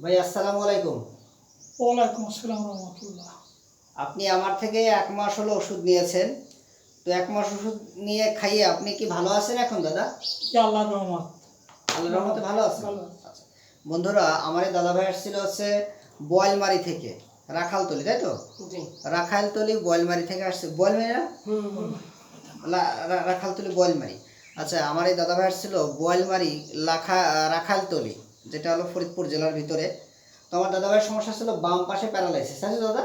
ভাই আসসালামু আলাইকুম। ওয়ালাইকুম আসসালাম রহমতুল্লাহ। আপনি আমার থেকে এক মাস হলো ওষুধ নিয়েছেন। তো এক মাস ওষুধ নিয়ে খাইয়ে আপনি কি ভালো আছেন এখন দাদা? আল্লাহর রহমত। আল্লাহর রহমতে ভালো আছেন? আচ্ছা। বন্ধুরা আমার এই দাদা ভাই আসছিল হচ্ছে বয়েলমারি থেকে রাখালতলি তাই তো? রাখালতলি বয়েলমারি থেকে আসছে। বয়েলমারি না? রাখালতলি বয়েলমারি। আচ্ছা আমার এই দাদা ভাই আসছিল বয়েলমারি লাখা রাখালতলি। যেটা হলো ফরিদপুর জেলার ভিতরে। তো আমার দাদা ভাইয়ের সমস্যা ছিল বাম পাশে প্যারালাইসিস তো দাদা?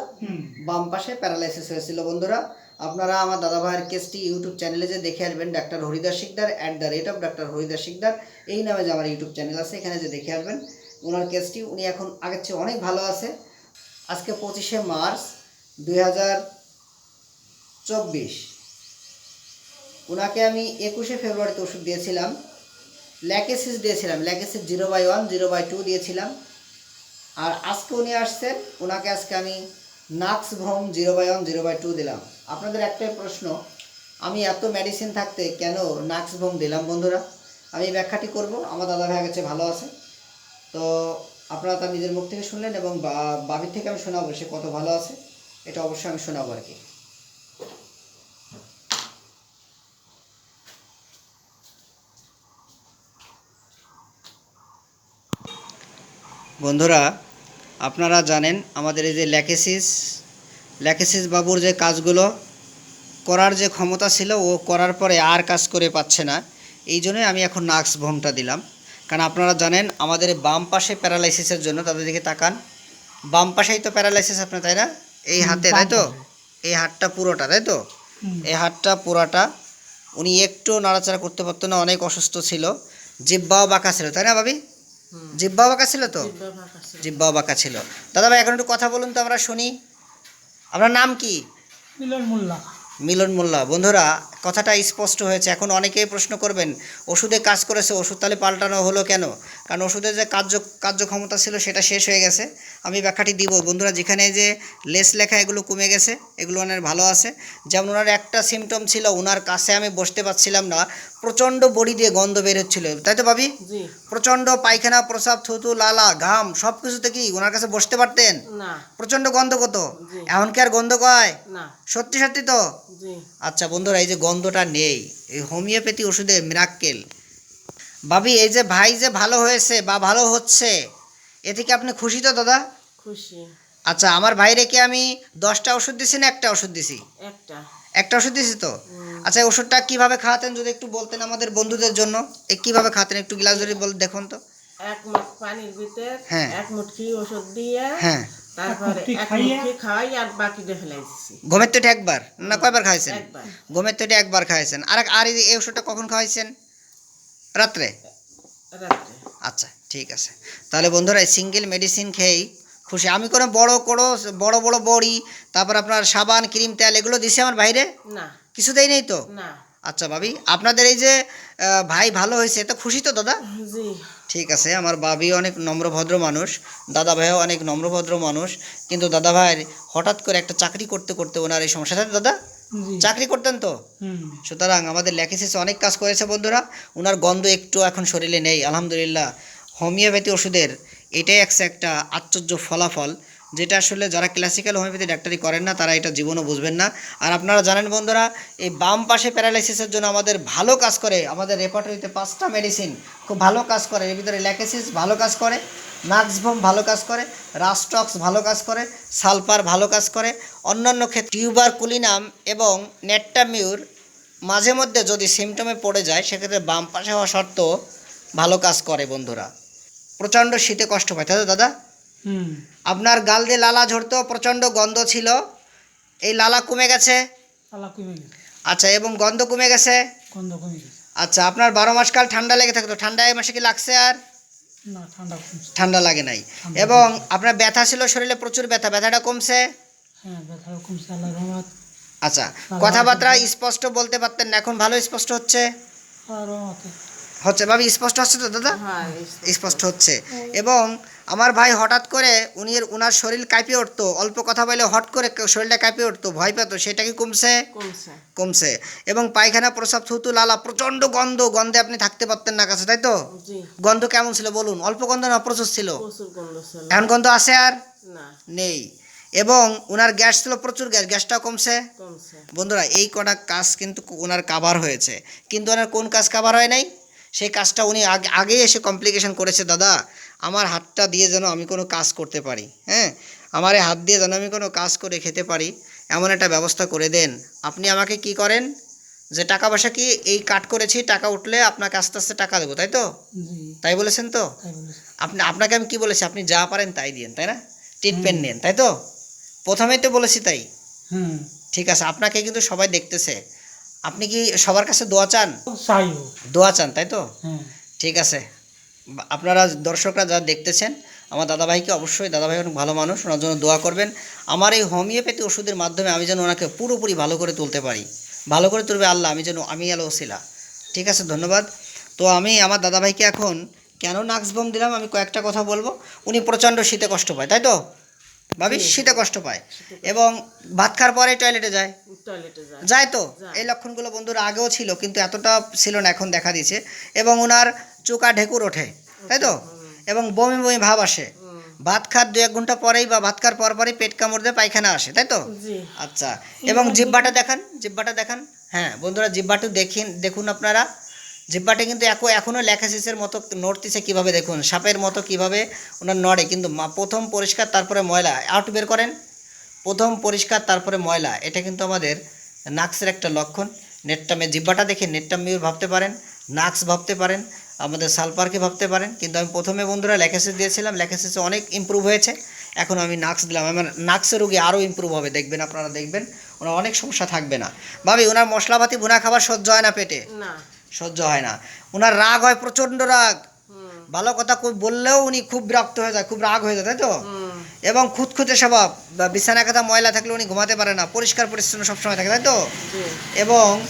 বাম পাশে প্যারালাইসিস হয়েছিল বন্ধুরা। আপনারা আমার দাদাভাইয়ের কেসটি ইউটিউব চ্যানেলে যে দেখে আসবেন doctor Haridas Sikdar at the rate of doctor Haridas Sikdar এই নামে যে আমার ইউটিউব চ্যানেল আছে এখানে যে দেখে আসবেন ওনার কেসটি উনি এখন আগের চেয়ে অনেক ভালো আছে। আজকে পঁচিশে মার্চ দুই হাজার চব্বিশ। ওনাকে আমি একুশে ফেব্রুয়ারিতে ওষুধ দিয়েছিলাম। ল্যাকেসিস দিয়েছিলাম Lachesis zero by one zero by two দিয়েছিলাম। আর আজকে উনি আসছেন ওনাকে আজকে আমি নাক্স ভ্রম zero by one zero by two দিলাম। আপনাদের একটাই প্রশ্ন, আমি এত মেডিসিন থাকতে কেন নাক্স ভ্রম দিলাম বন্ধুরা? আমি ব্যাখ্যাটি করব, আমার দাদা ভাই কাছে ভালো আছে। তো আপনারা তার নিজের মুখ থেকে শুনলেন এবং বাবির থেকে আমি শোনাবো, সে কত ভালো আছে, এটা অবশ্যই আমি শোনাবো আর কি। বন্ধুরা আপনারা জানেন আমাদের এই যে ল্যাকেসিস ল্যাকেসিস বাবুর যে কাজগুলো করার যে ক্ষমতা ছিল ও করার পরে আর কাজ করে পাচ্ছে না। এই জন্যই আমি এখন নাক্স ভোমটা দিলাম। কারণ আপনারা জানেন আমাদের বাম পাশে প্যারালাইসিসের জন্য তাদের দিকে তাকান। বাম পাশেই তো প্যারালাইসিস আপনার তাই না? এই হাতে তাই তো। এই হাতটা পুরোটা তাই তো? এই হাতটা পুরাটা উনি একটু নাড়াচাড়া করতে পারতো না অনেক অসুস্থ ছিল। জিব্বাও বাঁকা ছিল তাই না ভাবি? জিব্বাও বাঁকা ছিল তো? জিব্বা বাঁকা ছিল। দাদা ভাই এখন একটু কথা বলুন তো আমরা শুনি। আপনার নাম কি? মিলন মোল্লা। মিলন মোল্লা। বন্ধুরা কথাটা স্পষ্ট হয়েছে। এখন অনেকেই প্রশ্ন করবেন ওষুধে কাজ করেছে ওষুধ তাহলে পাল্টানো হলো কেন? কারণ ওষুধের যে কার্য কার্যক্ষমতা ছিল সেটা শেষ হয়ে গেছে। আমি ব্যাখ্যাটি দিব। বন্ধুরা যেখানে যে লেস লেখা এগুলো কমে গেছে এগুলো ওনার ভালো আছে। যেমন ওনার একটা সিমটম ছিল ওনার কাছে আমি বসতে পারছিলাম না প্রচণ্ড বডি দিয়ে গন্ধ বের হচ্ছিল। তাই তো ভাবি? প্রচণ্ড পায়খানা প্রসাব থুতু লালা ঘাম সব কিছুতে কি ওনার কাছে বসতে পারতেন? না। প্রচণ্ড গন্ধ কত। এখন কি আর গন্ধ কয়? না। সত্যি সত্যি তো? আচ্ছা বন্ধুরা এই যে গন্ধটা নেই এই হোমিওপ্যাথি ওষুধে মিরাক্কেল ভাবি এই যে ভাই যে ভালো হয়েছে বা ভালো হচ্ছে এ থেকে আপনি খুশি তো দাদা? খুশি। আচ্ছা আমার ভাইরে কি আমি দশটা ওষুধ দিছি না একটা ওষুধ দিছি? একটা। একটা ওষুধ দিছি তো? আচ্ছা ওষুধটা কীভাবে খাওয়াতেন যদি একটু বলতেন আমাদের বন্ধুদের জন্য? এ কীভাবে খাওয়াতেন একটু গ্লাস ধরে বল দেখুন তো। এক মুঠ পানির ভিতর হ্যাঁ। এক মুঠি ওষুধ দিয়ে হ্যাঁ। তারপরে এক মুঠি খাই আর বাকি দিয়ে ফেলাই দিচ্ছি ঘুমের একবার? না কয়বার খাইছেন একবার। ঘুমের তো একবার খাইছেন আর এক- আর এই- এই ওষুধটা কখন খাওয়াইছেন? রাত্রে? রাত্রে। আচ্ছা। ঠিক আছে। তাহলে বন্ধুরা সিঙ্গেল মেডিসিন খেয়েই খুশি। আমি কোনো বড় কোনো বড় বড় বড়ি তারপর আপনার সাবান ক্রিম তেল এগুলো দিছে আমার বাইরে? না। কিছু দেয় নেই তো? না। আচ্ছা ভাবি আপনাদের এই যে ভাই ভালো হয়েছে তো খুশি তো দাদা? ঠিক আছে আমার বাবি অনেক নম্রভদ্র মানুষ দাদা ভাইও অনেক নম্রভদ্র মানুষ কিন্তু দাদা ভাইয়ের হঠাৎ করে একটা চাকরি করতে করতে ওনার এই সমস্যা তো দাদা? চাকরি করতেন তো? সুতরাং আমাদের ল্যাকেসিস অনেক কাজ করেছে বন্ধুরা ওনার গন্ধ একটু এখন শরীরে নেই আলহামদুলিল্লাহ। হোমিওপ্যাথি ওষুধের এটাই একটা একটা আশ্চর্য ফলাফল, যেটা আসলে যারা ক্লাসিক্যাল হোমিওপ্যাথি ডাক্তারি করেন না, তারা এটা জীবনও বুঝবেন না। আর আপনারা জানেন বন্ধুরা, এই বাম পাশে প্যারালাইসিসের জন্য আমাদের ভালো কাজ করে, আমাদের রেপার্টরিতে পাঁচটা মেডিসিন খুব ভালো কাজ করে, এর ভিতরে ল্যাকেসিস ভালো কাজ করে নাক্সভোম ভালো কাজ করে রাস্টক্স ভালো কাজ করে, সালফার ভালো কাজ করে, অন্যান্য ক্ষেত্রে টিউবার কুলিনাম এবং নেট্টামিউর মাঝে মধ্যে যদি সিমটমে পড়ে যায়, সেক্ষেত্রে বাম পাশে হওয়া সত্ত্বেও ভালো কাজ করে বন্ধুরা। প্রচণ্ড শীতে কষ্ট পায়। তাই তো দাদা? আপনার গাল দিয়ে লালা ঝরতো প্রচণ্ড গন্ধ ছিল। এই লালা কমে গেছে। আল্লাহ কমে গেছে। আচ্ছা এবং গন্ধ কমে গেছে? গন্ধ কমে গেছে। আচ্ছা আপনার বারো মাস কাল ঠান্ডা লেগে থাকতো ঠান্ডা এই মাসে কি লাগছে আর? ঠান্ডা লাগে নাই। এবং আপনার ব্যথা ছিল শরীরে প্রচুর ব্যথা ব্যথাটা কমছে? হ্যাঁ আচ্ছা কথাবার্তা স্পষ্ট বলতে পারতেন না এখন ভালো স্পষ্ট হচ্ছে? হচ্ছে ভাবি স্পষ্ট হচ্ছে তো দাদা? হ্যাঁ স্পষ্ট হচ্ছে। এবং আমার ভাই হঠাৎ করে উনি ওনার শরীর কাঁপিয়ে উঠতো। অল্প কথা বলে হট করে শরীরটা কাঁপিয়ে উঠতো ভয় পেতো সেটা কি কমছে? কমছে। কমছে। এবং পায়খানা প্রসাব থুতু লালা প্রচণ্ড গন্ধ গন্ধে আপনি থাকতে পারতেন না কাছে তাই তো? গন্ধ কেমন ছিল বলুন? অল্প গন্ধ না প্রচুর ছিল? প্রচুর গন্ধ এখন গন্ধ আছে আর? নেই। এবং ওনার গ্যাস ছিল প্রচুর গ্যাস গ্যাসটাও কমছে? কমছে। বন্ধুরা এই কটা কাজ কিন্তু ওনার কাভার হয়েছে। কিন্তু ওনার কোন কাজ কাভার হয় নাই? সেই কাজটা উনি আগে আগে এসে কমপ্লিকেশন করেছে দাদা আমার হাতটা দিয়ে যেন আমি কোনো কাজ করতে পারি হ্যাঁ? আমার হাত দিয়ে যেন আমি কোনো কাজ করে খেতে পারি এমন একটা ব্যবস্থা করে দেন। আপনি আমাকে কি করেন? যে টাকা পয়সা কি এই কাট করেছি টাকা উঠলে আপনাকে আস্তে আস্তে টাকা দেবো তাই তো? তাই বলেছেন তো? আপনি আপনাকে আমি কি বলেছি? আপনি যা পারেন তাই দিন তাই না? ট্রিটমেন্ট নেন তাই তো? প্রথমেই তো বলেছি তাই। হুম। ঠিক আছে আপনাকে কিন্তু সবাই দেখতেছে। আপনি কি সবার কাছে দোয়া চান? দোয়া চান তাই তো? হ্যাঁ। ঠিক আছে। আপনারা দর্শকরা যারা দেখতেছেন আমার দাদাভাইকে অবশ্যই দাদাভাই অনেক ভালো মানুষ ওনার জন্য দোয়া করবেন। আমার এই হোমিওপ্যাথি ওষুধের মাধ্যমে আমি যেন ওনাকে পুরোপুরি ভালো করে তুলতে পারি। ভালো করে তুলবে আল্লাহ আমি যেন আমি আলো ওসিলা। ঠিক আছে ধন্যবাদ। তো আমি আমার দাদাভাইকে এখন কেন নাক্সবম দিলাম আমি কয়েকটা কথা বলব। উনি প্রচণ্ড শীতে কষ্ট পায় তাই তো? ভাবি শীতে কষ্ট পায়। এবং ভাত খাওয়ার পরে টয়লেটে যায়। টয়লেটে যায়। যায় তো। এই লক্ষণগুলো বন্ধুরা আগেও ছিল কিন্তু এতটা ছিল না এখন দেখা দিয়েছে। এবং ওনার চোকা ঢেকুর ওঠে তাই তো? এবং বমি বমি ভাব আসে। ভাত খাওয়ার দু এক ঘণ্টা পরেই বা ভাত খাওয়ার পর পরেই পেট কামড় দিয়ে পায়খানা আসে তাই তো? আচ্ছা। এবং জিব্বাটা দেখান জিব্বাটা দেখান। হ্যাঁ বন্ধুরা জিব্বাটা দেখেন দেখুন আপনারা। জিব্বাটা কিন্তু এখন এখনও লেখাসিসের মতো নড়তিছে কীভাবে দেখুন, সাপের মতো কীভাবে ওনার নড়ে। কিন্তু প্রথম পরিষ্কার, তারপরে ময়লা। আউট বের করেন। প্রথম পরিষ্কার, তারপরে ময়লা। এটা কিন্তু আমাদের নাক্সের একটা লক্ষণ। নেটটামে জিব্বাটা দেখে নেটটামিউর ভাবতে পারেন, নাক্স ভাবতে পারেন, আমাদের সালপারকে ভাবতে পারেন। কিন্তু আমি প্রথমে বন্ধুরা ল্যাকেসিস দিয়েছিলাম ল্যাকেসিসে অনেক ইমপ্রুভ হয়েছে। এখন আমি নাক্স দিলাম। আমার নাক্সের রোগী আরও ইমপ্রুভ হবে, দেখবেন আপনারা দেখবেন। ওনার অনেক সমস্যা থাকবে না। ভাবি, ওনার মশলাপাতি ভুনা খাবার সহ্য হয় না পেটে? না। সহ্য হয় না। ওনার রাগ হয় প্রচণ্ড রাগ। ভালো কথা খুব বললেও উনি খুব বিরক্ত হয়ে যায় খুব রাগ হয়ে যায় তাই তো? এবং খুঁতখুঁতে স্বভাব বা বিছানা কাঁথা ময়লা থাকলে উনি ঘুমাতে পারে না পরিষ্কার পরিচ্ছন্ন সবসময় থাকে তাই তো? এবং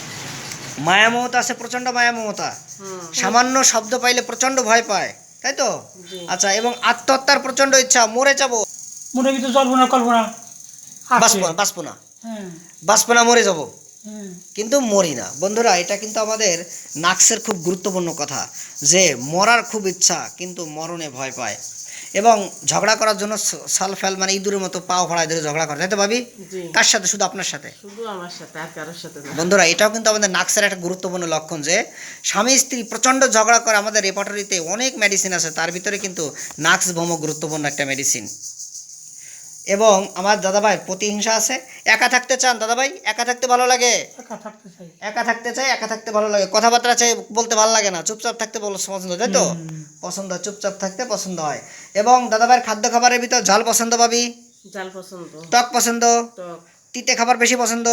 মায়া মমতা আছে প্রচণ্ড মায়া মমতা। সামান্য শব্দ পাইলে প্রচণ্ড ভয় পায় তাই তো? আচ্ছা এবং আত্মহত্যার প্রচণ্ড ইচ্ছা মরে যাব। মনের ভিতরে জল্পনা কল্পনা। বাঁচবো না বাঁচবো না। হ্যাঁ। বাঁচবো না মরে যাব। কিন্তু মরি না। বন্ধুরা এটা কিন্তু আমাদের নাক্সের খুব গুরুত্বপূর্ণ কথা যে মরার খুব ইচ্ছা কিন্তু মরণে ভয় পায়। এবং ঝগড়া করার জন্য সাল ফেল মানে ইঁদুরের মতো পাও ফড়ায় ধরে ঝগড়া করে। তাই তো ভাবি? কার সাথে? শুধু আপনার সাথে? বন্ধুরা এটাও কিন্তু আমাদের নাক্সের একটা গুরুত্বপূর্ণ লক্ষণ যে স্বামী স্ত্রী প্রচণ্ড ঝগড়া করে আমাদের রেপার্টরিতে অনেক মেডিসিন আছে তার ভিতরে কিন্তু নাক্স ভ্রম গুরুত্বপূর্ণ একটা মেডিসিন এবং আমার দাদাভাই প্রতিহিংসা আছে। একা থাকতে চান দাদাভাই? একা থাকতে ভালো লাগে? একা থাকতে চাই। একা থাকতে চাই একা থাকতে ভালো লাগে। কথাবার্তা চাই বলতে ভালো লাগে না। চুপচাপ থাকতে বলো পছন্দ তাই তো? পছন্দ হয়, চুপচাপ থাকতে পছন্দ হয়। এবং দাদাভাইয়ের খাদ্য খাবারের ভিতর ঝাল পছন্দ পাবি? জাল পছন্দ। টক পছন্দ? টক। তিতে খাবার বেশি পছন্দ।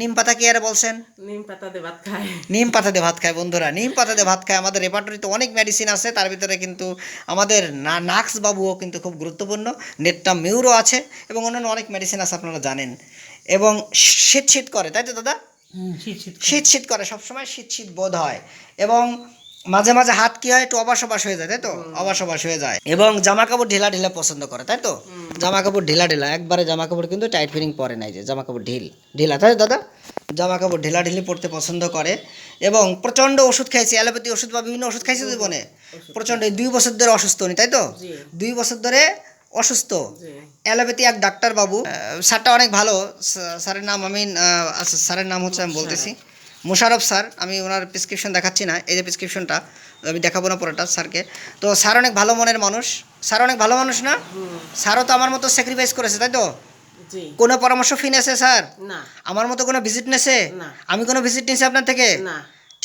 নিম পাতা কি আর বলছেন? নিম পাতা দিয়ে ভাত খায়। নিম পাতা দিয়ে ভাত খায় বন্ধুরা নিম পাতা দিয়ে ভাত খায়। আমাদের রেপার্টরিতে অনেক মেডিসিন আছে তার ভিতরে কিন্তু আমাদের না নাক্স বাবুও কিন্তু খুব গুরুত্বপূর্ণ নেটটা মিউরও আছে এবং অন্যান্য অনেক মেডিসিন আছে আপনারা জানেন। এবং শীত শীত করে তাই তো দাদা? শীত শীত করে সবসময় শীত শীত বোধ হয়। এবং মাঝে মাঝে হাত কি হয় একটু অবাস অবাস হয়ে যায় তাই তো? অবাস অবাস হয়ে যায়। এবং জামা কাপড় ঢিলা ঢিলা পছন্দ করে তাই তো? জামা কাপড় ঢিলা ঢিলা একবারে জামা কাপড় কিন্তু টাইট ফিটিং পরে নাই যে জামা কাপড় ঢিল ঢিলা তাই দাদা? জামা কাপড় ঢিলা ঢিলি পরতে পছন্দ করে এবং প্রচণ্ড ওষুধ খাইছে অ্যালোপ্যাথি ওষুধ বা বিভিন্ন ওষুধ খাইছে জীবনে। প্রচণ্ড এই দুই বছর ধরে অসুস্থ উনি তাই তো? দুই বছর ধরে অসুস্থ। অ্যালোপ্যাথি এক ডাক্তার বাবু স্যারটা অনেক ভালো স্যারের নাম আমি আচ্ছা স্যারের নাম হচ্ছে আমি বলতেছি। মোশারফ স্যার আমি ওনার প্রেসক্রিপশন দেখাচ্ছি না এই যে প্রেসক্রিপশনটা আমি দেখাবো না পুরোটা স্যারকে। তো স্যার অনেক ভালো মনের মানুষ স্যার অনেক ভালো মানুষ না? স্যারও তো আমার মতো স্যাক্রিফাইস করেছে তাই তো? কোনো পরামর্শ ফি নেছে স্যার? আমার মতো কোনো ভিজিট নেছে? আমি কোনো ভিজিট নিয়েছি আপনার থেকে?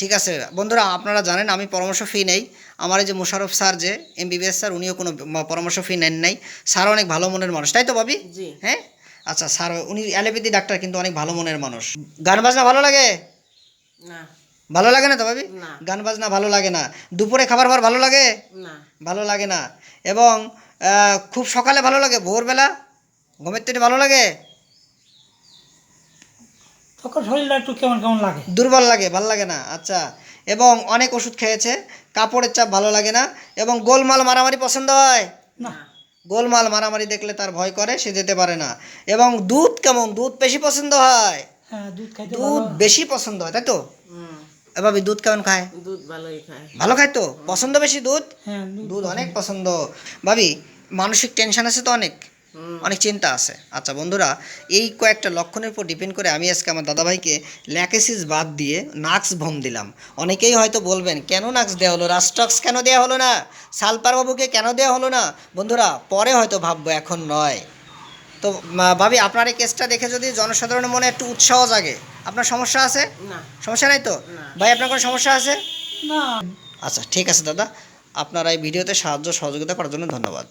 ঠিক আছে বন্ধুরা আপনারা জানেন আমি পরামর্শ ফি নেই। আমার এই যে মোশারফ স্যার যে এমবিবিএস স্যার উনিও কোনো পরামর্শ ফি নেন নাই। স্যার অনেক ভালো মনের মানুষ তাই তো ভাবি? হ্যাঁ? আচ্ছা স্যার উনি অ্যালোপ্যাথি ডাক্তার কিন্তু অনেক ভালো মনের মানুষ। গান বাজনা ভালো লাগে? ভালো লাগে না তো ভাবি? গান বাজনা ভালো লাগে না। দুপুরে খাবার বার ভালো লাগে? না। ভালো লাগে না। এবং খুব সকালে ভালো লাগে? ভোরবেলা? ঘুমের থেকে ভালো লাগে? তখন শরীরটা একটু কেমন কেমন লাগে? দুর্বল লাগে ভালো লাগে না। আচ্ছা। এবং অনেক ওষুধ খেয়েছে। কাপড়ের চাপ ভালো লাগে না। এবং গোলমাল মারামারি পছন্দ হয়? না। গোলমাল মারামারি দেখলে তার ভয় করে সে যেতে পারে না। এবং দুধ কেমন? দুধ বেশি পছন্দ হ্যাঁ? দুধ খাইতে দুধ বেশি পছন্দ হয় তাই তো? হুম। এভাবে দুধ কেমন খায়? দুধ ভালোই খায়। ভালো খায় তো? পছন্দ বেশি দুধ? হ্যাঁ দুধ দুধ অনেক পছন্দ। ভাবি মানসিক টেনশন আছে তো অনেক? অনেক চিন্তা আছে। আচ্ছা বন্ধুরা এই কয়েকটা লক্ষণের উপর ডিপেন্ড করে আমি আজকে আমার দাদাভাইকে ল্যাকেসিস বাদ দিয়ে নাক্স ভম দিলাম। অনেকেই হয়তো বলবেন কেন নাক্স দেওয়া হলো? রাস্টক্স কেন দেওয়া হলো না? সালপার বাবুকে কেন দেওয়া হলো না? বন্ধুরা পরে হয়তো ভাববো এখন নয়। তো ভাবি আপনার এই কেসটা দেখে যদি জনসাধারণের মনে একটু উৎসাহ জাগে আপনার সমস্যা আছে? না। সমস্যা নাই তো? ভাই আপনার কোনো সমস্যা আছে? না। আচ্ছা ঠিক আছে দাদা। আপনার এই ভিডিওতে সাহায্য সহযোগিতা করার জন্য ধন্যবাদ।